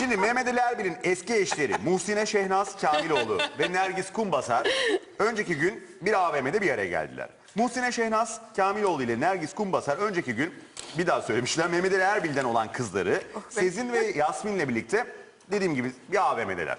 Şimdi Mehmet Ali Erbil'in eski eşleri Muhsine Şehnaz Kamiloğlu ve Nergis Kumbasar önceki gün bir AVM'de bir araya geldiler. Muhsine Şehnaz Kamiloğlu ile Nergis Kumbasar önceki gün bir daha söylemişler Mehmet Ali Erbil'den olan kızları Sezin ve Yasmin'le birlikte dediğim gibi bir AVM'deler.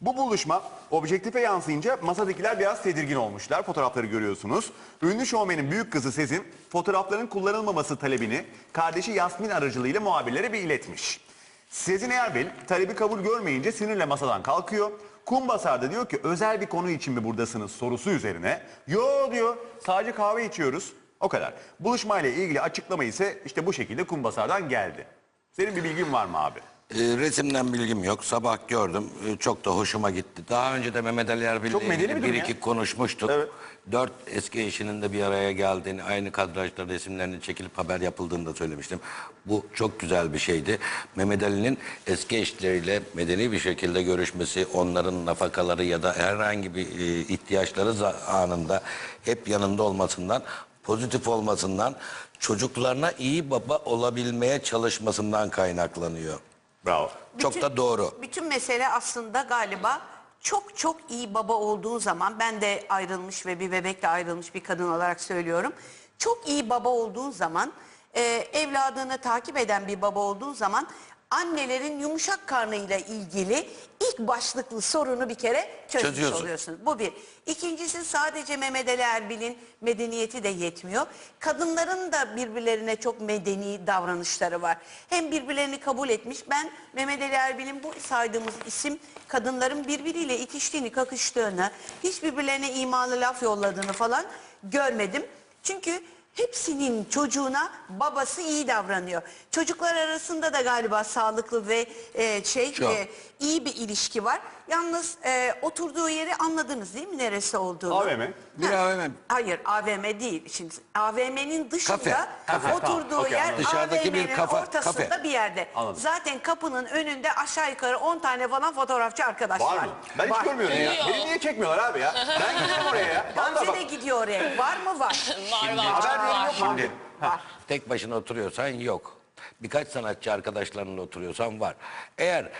Bu buluşma objektife yansıyınca masadakiler biraz tedirgin olmuşlar. Fotoğrafları görüyorsunuz. Ünlü şovmenin büyük kızı Sezin fotoğrafların kullanılmaması talebini kardeşi Yasmin aracılığıyla muhabirlere bir iletmiş. Sezin Erbil talebi kabul görmeyince sinirle masadan kalkıyor. Kumbasar da diyor ki özel bir konu için mi buradasınız sorusu üzerine. Yo diyor sadece kahve içiyoruz. O kadar. Buluşmayla ilgili açıklama ise işte bu şekilde Kumbasar'dan geldi. Senin bir bilgin var mı abi? Ee, resimden bilgim yok. Sabah gördüm. Ee, çok da hoşuma gitti. Daha önce de Mehmet Ali Erbil'le ilgili bir iki ya. konuşmuştuk. Evet. Dört eski eşinin de bir araya geldiğini, aynı kadrajda resimlerinin çekilip haber yapıldığını da söylemiştim. Bu çok güzel bir şeydi. Mehmet Ali'nin eski eşleriyle medeni bir şekilde görüşmesi, onların nafakaları ya da herhangi bir e, ihtiyaçları anında hep yanında olmasından, pozitif olmasından, çocuklarına iyi baba olabilmeye çalışmasından kaynaklanıyor. Bravo. Çok da doğru. Bütün mesele aslında galiba çok çok iyi baba olduğun zaman ben de ayrılmış ve bir bebekle ayrılmış bir kadın olarak söylüyorum. Çok iyi baba olduğun zaman e, evladını takip eden bir baba olduğun zaman annelerin yumuşak karnıyla ilgili ilk başlıklı sorunu bir kere çözmüş Çözüyorsun. oluyorsun. Bu bir. İkincisi sadece Mehmet Ali Erbil'in medeniyeti de yetmiyor. Kadınların da birbirlerine çok medeni davranışları var. Hem birbirlerini kabul etmiş. Ben Mehmet Ali Erbil'in bu saydığımız isim kadınların birbiriyle itiştiğini, kakıştığını, hiç birbirlerine imalı laf yolladığını falan görmedim. Çünkü hepsinin çocuğuna babası iyi davranıyor. Çocuklar arasında da galiba sağlıklı ve e, şey Çok. e, iyi bir ilişki var. Yalnız e, oturduğu yeri anladınız değil mi neresi olduğunu? AVM. Bir Ha, AVM. Hayır AVM değil. Şimdi AVM'nin dışında Kafe, kafe. oturduğu Tamam, okey, yer anladım. Dışarıdaki bir AVM'nin kafa- ortasında kafe. bir yerde. Anladım. Zaten kapının önünde aşağı yukarı 10 tane falan fotoğrafçı arkadaş var. Var mı? Ben hiç Var. görmüyorum ya. Beni niye çekmiyorlar abi ya? Ben gidiyorum oraya ya. Gamze bak. de gidiyor oraya. Var mı var? Var var Haber var. Tek başına oturuyorsan yok. Birkaç sanatçı arkadaşlarınla oturuyorsan var. Eğer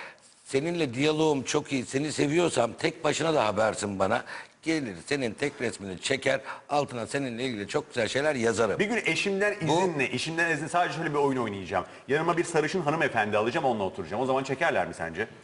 seninle diyaloğum çok iyi, seni seviyorsam tek başına da habersin bana. Gelir senin tek resmini çeker, altına seninle ilgili çok güzel şeyler yazarım. Bir gün eşimden izinle, eşimden izin sadece şöyle bir oyun oynayacağım. Yanıma bir sarışın hanımefendi alacağım onunla oturacağım. O zaman çekerler mi sence?